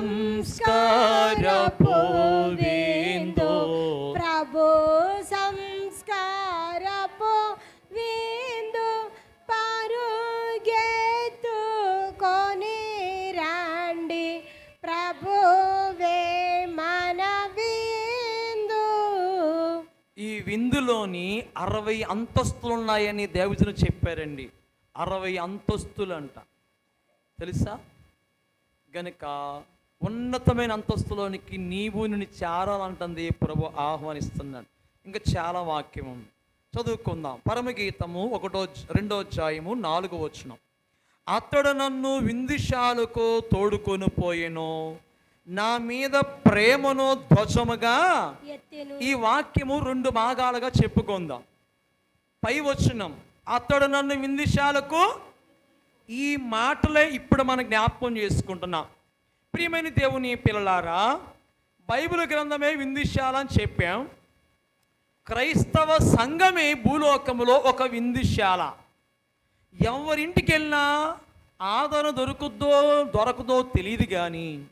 ప్రభు సంస్కారపు విందు ప్రభు సంస్కారపు విందు పరుగెత్తుకొని రండి ప్రభువే మన విందు ఈ విందులోని అరవై అంతస్తులు ఉన్నాయని దేవజను చెప్పారండి. అరవై అంతస్తులు అంట. తెలుసా? గనుక ఉన్నతమైన అంతస్తులోనికి నీవు నిన్ను చేరాలంటుంది ప్రభు ఆహ్వానిస్తున్నాడు. ఇంకా చాలా వాక్యం ఉంది. చదువుకుందాం. పరమగీతము ఒకటో రెండో అధ్యాయము నాలుగో వచనం. అతడు నన్ను విందుశాలకు తోడుకొని పోయెను. నా మీద ప్రేమను ధ్వజముగా ఈ వాక్యము రెండు భాగాలుగా చెప్పుకుందాం. పై వచనం. అతడు నన్ను విందుశాలకు ఈ మాటలే ఇప్పుడు మనం జ్ఞాపకం చేసుకుంటున్నాం. ప్రియమైన దేవుని పిల్లలారా బైబిల్ గ్రంథమే విందుశాలని చెప్పాం. క్రైస్తవ సంఘమే భూలోకంలో ఒక విందుశాల. ఎవరింటికి వెళ్ళినా ఆదరణ దొరుకుద్దో దొరకదో తెలియదు కానీ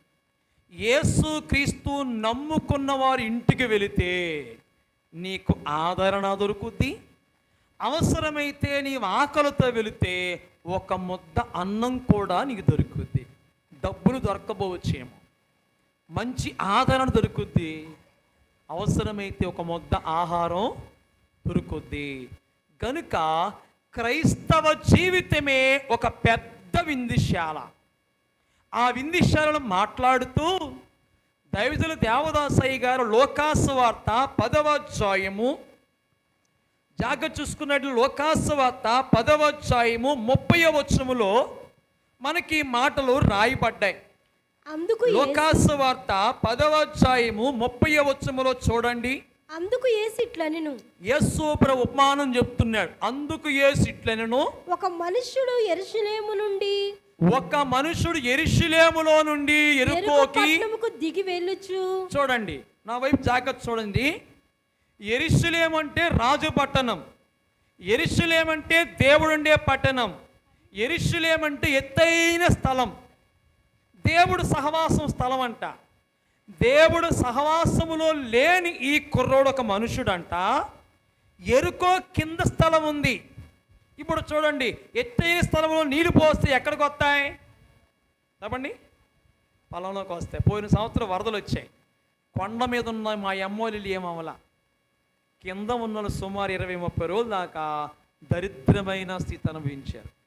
యేసు క్రీస్తు నమ్ముకున్న వారి ఇంటికి వెళితే నీకు ఆదరణ దొరుకుద్ది. అవసరమైతే నీ ఆకలితో వెళితే ఒక ముద్ద అన్నం కూడా నీకు దొరుకుద్ది. డబ్బులు దొరకబోవచ్చేమో. మంచి ఆదరణ దొరుకుద్ది. అవసరమైతే ఒక మొద్ద ఆహారం దొరుకుద్ది. కనుక క్రైస్తవ జీవితమే ఒక పెద్ద విందుశాల ఆ విందిశాలను మాట్లాడుతూ దైవజుల దేవదాసయ్య గారు లోకాసువార్త పదవ అధ్యాయము జాగ్రత్త చూసుకున్నట్లు లోకాసువార్త పదవ అధ్యాయము ముప్పై వచనములో మనకి మాటలు రాయబడ్డాయి. అందుకు లోకాసు వార్త పదవ అధ్యాయము ముప్పై వచనములో చూడండి. అందుకు ఏసి ఇట్లనెను. యేసు ప్రభు ఉపమానం చెప్తున్నాడు. అందుకు యేసు ఇట్లనను? ఒక మనుష్యుడు ఎరుషలేము నుండి ఒక మనుషుడు ఎరిశిలేములో నుండి ఎరుకో ఎరుకోకి దిగి వెళ్ళుచు చూడండి. నా వైపు జాగ్రత్త చూడండి. ఎరిశిలేం అంటే రాజు పట్టణం. ఎరిశిలేం అంటే దేవుడుండే పట్టణం. ఎరిశులేమంటే ఎత్తైన స్థలం. దేవుడు సహవాసం స్థలం అంట దేవుడు సహవాసములో లేని ఈ కుర్రోడు ఒక మనుషుడంట. ఎరుకో కింద స్థలం ఉంది. ఇప్పుడు చూడండి ఎత్తైన స్థలంలో నీళ్ళు పోస్తే ఎక్కడికి వస్తాయి? చెప్పండి పొలంలోకి వస్తాయి. పోయిన సంవత్సరం వరదలు వచ్చాయి. కొండ మీద ఉన్న మా అమ్మోళ్ళు ఏమవల కింద ఉన్న సుమారు ఇరవై ముప్పై రోజుల దాకా దరిద్రమైన స్థితి అనుభవించారు.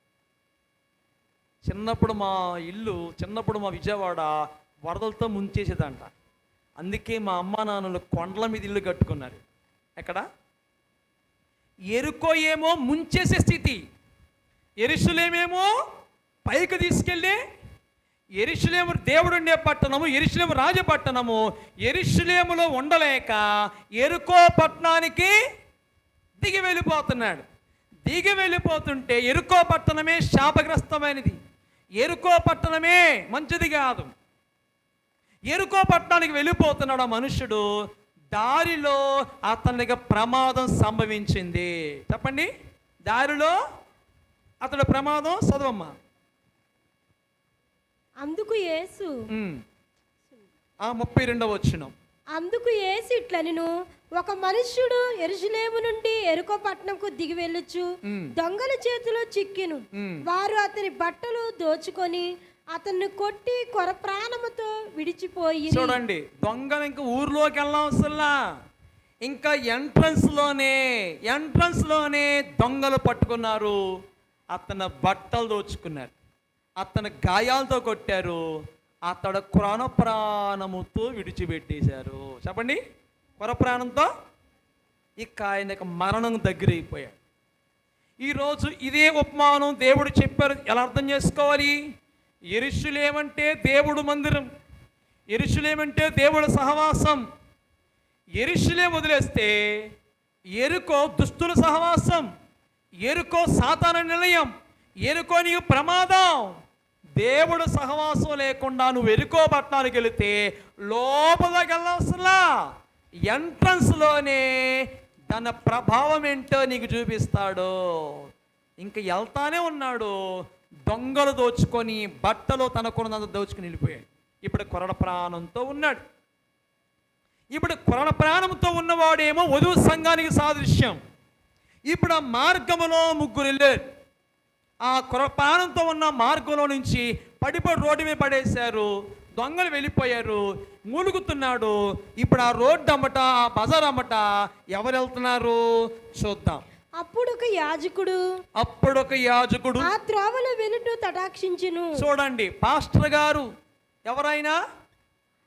చిన్నప్పుడు మా ఇల్లు చిన్నప్పుడు మా విజయవాడ వరదలతో ముంచేసేదంట. అందుకే మా అమ్మ నాన్నలు కొండల మీద ఇల్లు కట్టుకున్నారు. ఎక్కడ? ఎరుకో ఏమో ముంచేసే స్థితి. ఎరుసలేమేమో పైకి తీసుకెళ్ళి ఎరుసలేము దేవుడు ఉండే పట్టణము ఎరుసలేము రాజపట్టణము ఎరుసలేములో ఉండలేక ఎరుకో పట్టణానికి దిగి వెళ్ళిపోతున్నాడు. దిగి వెళ్ళిపోతుంటే ఎరుకో పట్టణమే శాపగ్రస్తమైనది. ఎరుకో పట్టణమే మంచిది కాదు. ఎరుకో పట్టణానికి వెళ్ళిపోతున్నాడు ఆ మనుషుడు దారిలో అతనికి ప్రమాదం సంభవించింది. చెప్పండి. దారిలో అతడు ప్రమాదం చదవమ్మా. అందుకు యేసు ఉమ్. ఆ ముప్పై రెండవ వచ్చిన అందుకు ఏసి ఇట్లనెను ఒక మనుష్యుడు ఎరుషలేము నుండి ఎరుకో పట్టణంకు దిగి వెళ్ళుచు ఉమ్. దొంగల చేతిలో చిక్కెను. వారు అతని బట్టలు దోచుకొని అతన్ని కొట్టి కొర ప్రాణముతో విడిచిపోయి చూడండి దొంగలు ఇంకా ఊర్లోకి వెళ్ళవసల్లా ఇంకా ఎంట్రన్స్లోనే ఎంట్రన్స్లోనే దొంగలు పట్టుకున్నారు. అతని బట్టలు దోచుకున్నారు. అతని గాయాలతో కొట్టారు. అతడు క్రొన ప్రాణముతో విడిచిపెట్టేశారు. చెప్పండి. పరప్రాణంతో ఇక ఆయనకు మరణం దగ్గర ఈరోజు ఇదే ఉపమానం దేవుడు చెప్పారు. ఎలా అర్థం చేసుకోవాలి? ఎరుషులేమంటే దేవుడు మందిరం. ఎరుషులేమంటే దేవుడు సహవాసం. ఎరుషులే వదిలేస్తే ఎరుకో దుస్తుల సహవాసం. ఎరుకో సాతాన నిలయం. ఎరుకో నీకు ప్రమాదం. దేవుడు సహవాసం లేకుండా నువ్వు ఎరుకో పట్టణానికి వెళితే లోపలకి వెళ్ళవసలా ఎంట్రన్స్లోనే తన ప్రభావం ఏంటో నీకు చూపిస్తాడు. ఇంక వెళ్తానే ఉన్నాడు. దొంగలు దోచుకొని బట్టలు తనకున్నదంతా దోచుకుని వెళ్ళిపోయాడు. ఇప్పుడు కొరడ ప్రాణంతో ఉన్నాడు. ఇప్పుడు కొరడ ప్రాణంతో ఉన్నవాడేమో వధువు సంఘానికి సాదృశ్యం. ఇప్పుడు ఆ మార్గములో ముగ్గురు వెళ్ళారు. ఆ కొర ప్రాణంతో ఉన్న మార్గంలో నుంచి పడిపడి రోడ్డు మీద పడేశారు. దొంగలు వెళ్ళిపోయారు మూలుగుతున్నాడు ఇప్పుడు ఆ రోడ్డు అమ్మట ఆ బజార్ అమ్మట ఎవరు వెళ్తున్నారు? చూద్దాం. అప్పుడు ఒక యాజకుడు. అప్పుడు ఒక యాజకుడు. ఆ త్రోవలో వెలుటూ తటాక్షించును. చూడండి పాస్టర్ గారు ఎవరైనా?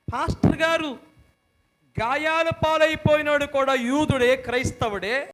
పాస్టర్ గారు గాయాల పాలైపోయినాడు కూడా యూదుడే క్రైస్తవుడే.